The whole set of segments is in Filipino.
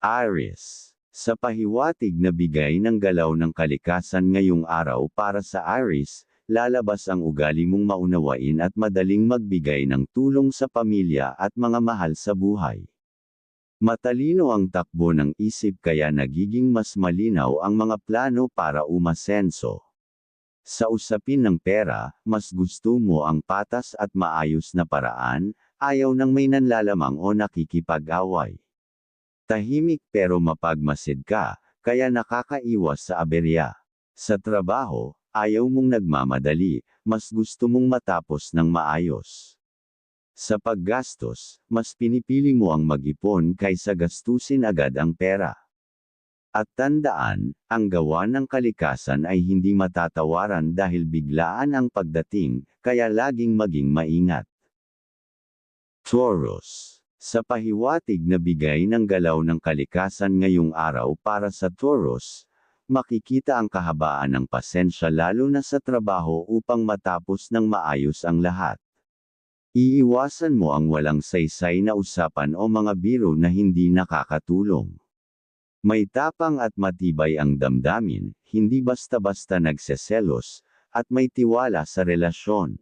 Aries. Sa pahiwatig na bigay ng galaw ng kalikasan ngayong araw para sa Aries, lalabas ang ugali mong maunawain at madaling magbigay ng tulong sa pamilya at mga mahal sa buhay. Matalino ang takbo ng isip kaya nagiging mas malinaw ang mga plano para umasenso. Sa usapin ng pera, mas gusto mo ang patas at maayos na paraan, ayaw ng may nanlalamang o nakikipag-away. Tahimik pero mapagmasid ka, kaya nakakaiwas sa aberya. Sa trabaho, ayaw mong nagmamadali, mas gusto mong matapos ng maayos. Sa paggastos, mas pinipili mo ang mag-ipon kaysa gastusin agad ang pera. At tandaan, ang gawa ng kalikasan ay hindi matatawaran dahil biglaan ang pagdating, kaya laging maging maingat. Taurus. Sa pahiwatig na bigay ng galaw ng kalikasan ngayong araw para sa Taurus, makikita ang kahabaan ng pasensya lalo na sa trabaho upang matapos ng maayos ang lahat. Iiwasan mo ang walang saysay na usapan o mga biro na hindi nakakatulong. May tapang at matibay ang damdamin, hindi basta-basta nagseselos, at may tiwala sa relasyon.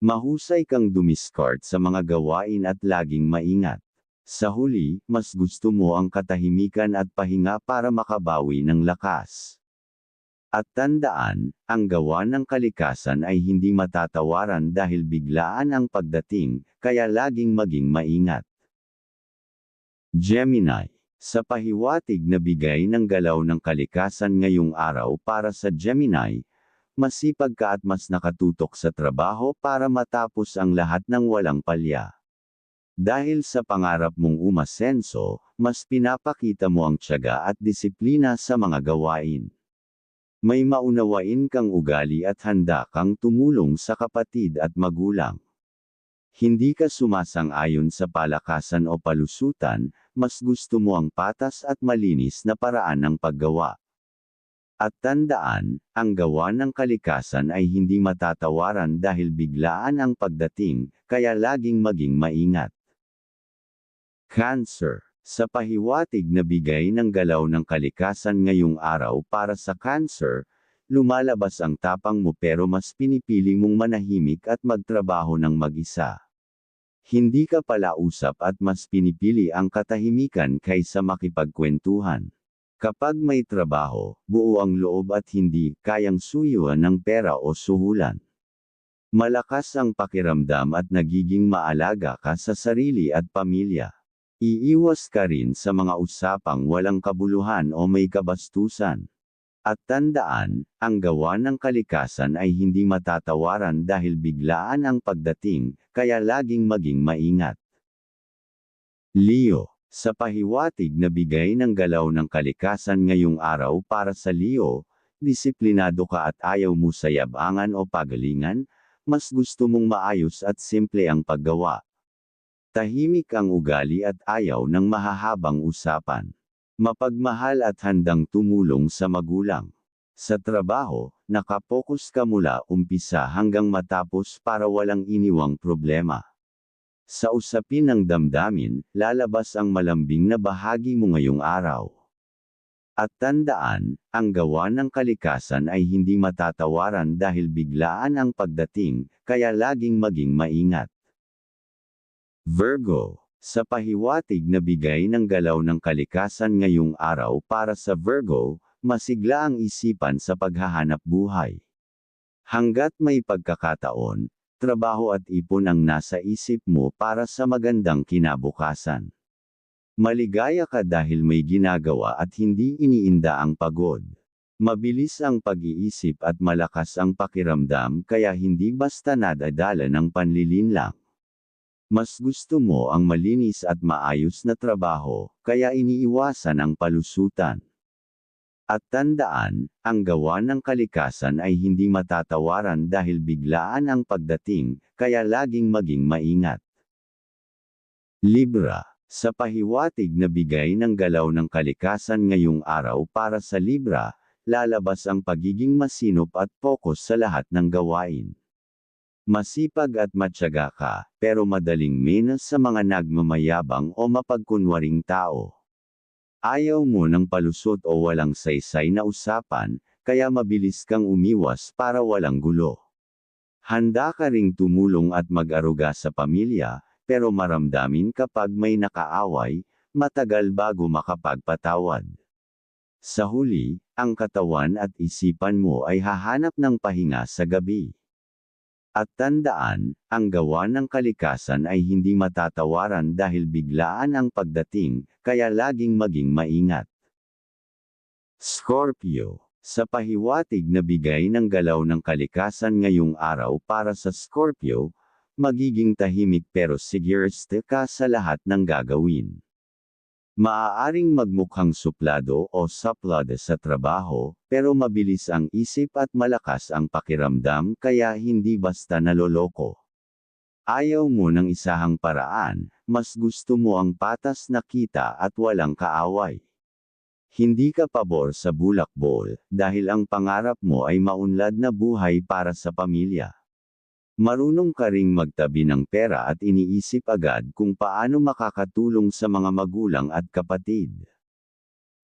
Mahusay kang dumiskart sa mga gawain at laging maingat. Sa huli, mas gusto mo ang katahimikan at pahinga para makabawi ng lakas. At tandaan, ang gawa ng kalikasan ay hindi matatawaran dahil biglaan ang pagdating, kaya laging maging maingat. Gemini. Sa pahiwatig na bigay ng galaw ng kalikasan ngayong araw para sa Gemini, masipag ka at mas nakatutok sa trabaho para matapos ang lahat ng walang palya. Dahil sa pangarap mong umasenso, mas pinapakita mo ang tiyaga at disiplina sa mga gawain. May maunawain kang ugali at handa kang tumulong sa kapatid at magulang. Hindi ka sumasang-ayon sa palakasan o palusutan, mas gusto mo ang patas at malinis na paraan ng paggawa. At tandaan, ang gawa ng kalikasan ay hindi matatawaran dahil biglaan ang pagdating, kaya laging maging maingat. Cancer sa pahiwatig na bigay ng galaw ng kalikasan ngayong araw para sa cancer, lumalabas ang tapang mo pero mas pinipili mong manahimik at magtrabaho ng mag-isa. Hindi ka pala usap at mas pinipili ang katahimikan kaysa makipagkwentuhan. Kapag may trabaho, buo ang loob at hindi kayang suyuan ng pera o suhulan. Malakas ang pakiramdam at nagiging maalaga ka sa sarili at pamilya. Iiwas ka rin sa mga usapang walang kabuluhan o may kabastusan. At tandaan, ang gawa ng kalikasan ay hindi matatawaran dahil biglaan ang pagdating, kaya laging maging maingat. Leo, sa pahiwatig na bigay ng galaw ng kalikasan ngayong araw para sa Leo, disiplinado ka at ayaw mo sa yabangan o pagalingan, mas gusto mong maayos at simple ang paggawa. Tahimik ang ugali at ayaw ng mahahabang usapan. Mapagmahal at handang tumulong sa magulang. Sa trabaho, nakapokus ka mula umpisa hanggang matapos para walang iniwang problema. Sa usapin ng damdamin, lalabas ang malambing na bahagi mo ngayong araw. At tandaan, ang gawa ng kalikasan ay hindi matatawaran dahil biglaan ang pagdating, kaya laging maging maingat. Virgo. Sa pahiwatig na bigay ng galaw ng kalikasan ngayong araw para sa Virgo, masigla ang isipan sa paghahanap buhay. Hanggat may pagkakataon, trabaho at ipon ang nasa isip mo para sa magandang kinabukasan. Maligaya ka dahil may ginagawa at hindi iniinda ang pagod. Mabilis ang pag-iisip at malakas ang pakiramdam kaya hindi basta nadadala ng panlilinlang. Mas gusto mo ang malinis at maayos na trabaho, kaya iniiwasan ang palusutan. At tandaan, ang gawa ng kalikasan ay hindi matatawaran dahil biglaan ang pagdating, kaya laging maging maingat. Libra. Sa pahiwatig na bigay ng galaw ng kalikasan ngayong araw para sa Libra, lalabas ang pagiging masinop at focus sa lahat ng gawain. Masipag at matyaga ka, pero madaling minas sa mga nagmamayabang o mapagkunwaring tao. Ayaw mo ng palusot o walang saysay na usapan, kaya mabilis kang umiwas para walang gulo. Handa ka ring tumulong at mag-aruga sa pamilya, pero maramdamin kapag may nakaaway, matagal bago makapagpatawad. Sa huli, ang katawan at isipan mo ay hahanap ng pahinga sa gabi. At tandaan, ang gawa ng kalikasan ay hindi matatawaran dahil biglaan ang pagdating, kaya laging maging maingat. Scorpio Sa pahiwatig na bigay ng galaw ng kalikasan ngayong araw para sa Scorpio, magiging tahimik pero siguriste ka sa lahat ng gagawin. Maaaring magmukhang suplado o saplade sa trabaho, pero mabilis ang isip at malakas ang pakiramdam kaya hindi basta naloloko. Ayaw mo ng isahang paraan, mas gusto mo ang patas na kita at walang kaaway. Hindi ka pabor sa bulakbol, dahil ang pangarap mo ay maunlad na buhay para sa pamilya. Marunong ka ring magtabi ng pera at iniisip agad kung paano makakatulong sa mga magulang at kapatid.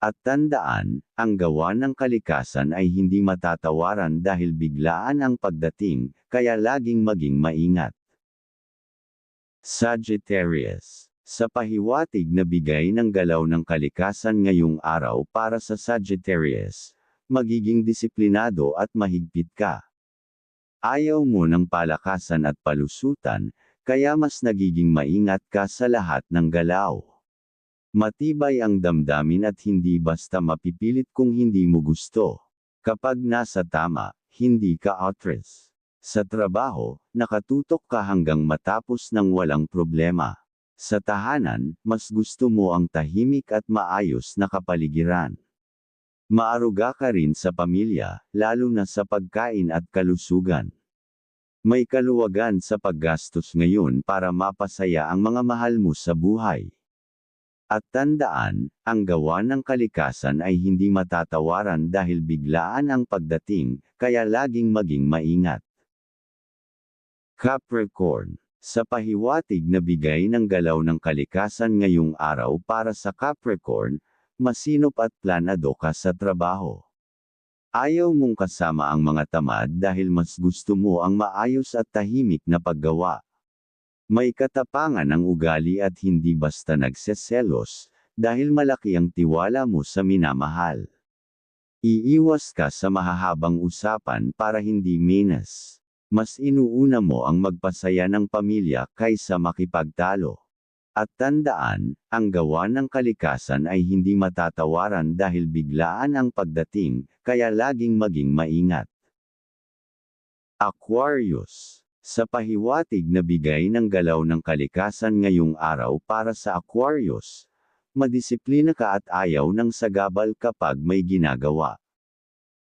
At tandaan, ang gawa ng kalikasan ay hindi matatawaran dahil biglaan ang pagdating, kaya laging maging maingat. Sagittarius Sa pahiwatig na bigay ng galaw ng kalikasan ngayong araw para sa Sagittarius, magiging disiplinado at mahigpit ka. Ayaw mo ng palakasan at palusutan, kaya mas nagiging maingat ka sa lahat ng galaw. Matibay ang damdamin at hindi basta mapipilit kung hindi mo gusto. Kapag nasa tama, hindi ka outrest. Sa trabaho, nakatutok ka hanggang matapos ng walang problema. Sa tahanan, mas gusto mo ang tahimik at maayos na kapaligiran. Maaruga ka rin sa pamilya, lalo na sa pagkain at kalusugan. May kaluwagan sa paggastos ngayon para mapasaya ang mga mahal mo sa buhay. At tandaan, ang gawa ng kalikasan ay hindi matatawaran dahil biglaan ang pagdating, kaya laging maging maingat. Capricorn Sa pahiwatig na bigay ng galaw ng kalikasan ngayong araw para sa Capricorn, masinop at planado ka sa trabaho. Ayaw mong kasama ang mga tamad dahil mas gusto mo ang maayos at tahimik na paggawa. May katapangan ang ugali at hindi basta nagseselos, dahil malaki ang tiwala mo sa minamahal. Iiwas ka sa mahahabang usapan para hindi menas. Mas inuuna mo ang magpasaya ng pamilya kaysa makipagtalo. At tandaan, ang gawa ng kalikasan ay hindi matatawaran dahil biglaan ang pagdating, kaya laging maging maingat. Aquarius Sa pahiwatig na bigay ng galaw ng kalikasan ngayong araw para sa Aquarius, madisiplina ka at ayaw ng sagabal kapag may ginagawa.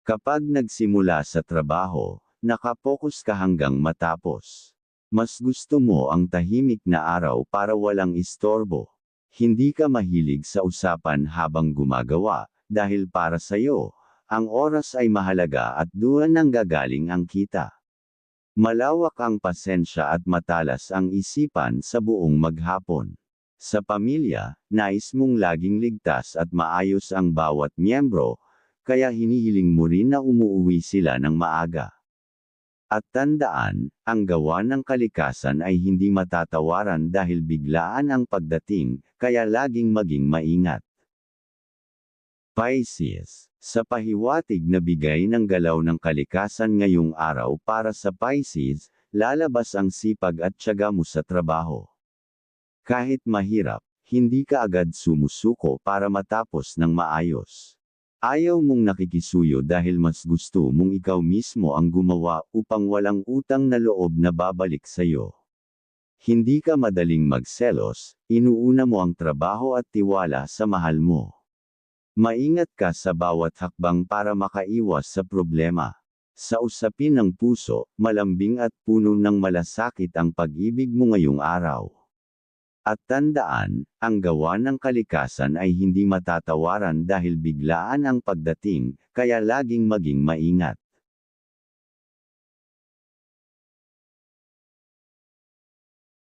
Kapag nagsimula sa trabaho, Nakapokus ka hanggang matapos. Mas gusto mo ang tahimik na araw para walang istorbo. Hindi ka mahilig sa usapan habang gumagawa, dahil para sa'yo, ang oras ay mahalaga at doon nang gagaling ang kita. Malawak ang pasensya at matalas ang isipan sa buong maghapon. Sa pamilya, nais mong laging ligtas at maayos ang bawat miyembro, kaya hinihiling mo rin na umuuwi sila ng maaga. At tandaan, ang gawa ng kalikasan ay hindi matatawaran dahil biglaan ang pagdating, kaya laging maging maingat. Pisces Sa pahiwatig na bigay ng galaw ng kalikasan ngayong araw para sa Pisces, lalabas ang sipag at tiyaga mo sa trabaho. Kahit mahirap, hindi ka agad sumusuko para matapos ng maayos. Ayaw mong nakikisuyo dahil mas gusto mong ikaw mismo ang gumawa upang walang utang na loob na babalik sa'yo. Hindi ka madaling magselos, inuuna mo ang trabaho at tiwala sa mahal mo. Maingat ka sa bawat hakbang para makaiwas sa problema. Sa usapin ng puso, malambing at puno ng malasakit ang pag-ibig mo ngayong araw. At tandaan, ang gawa ng kalikasan ay hindi matatawaran dahil biglaan ang pagdating, kaya laging maging maingat.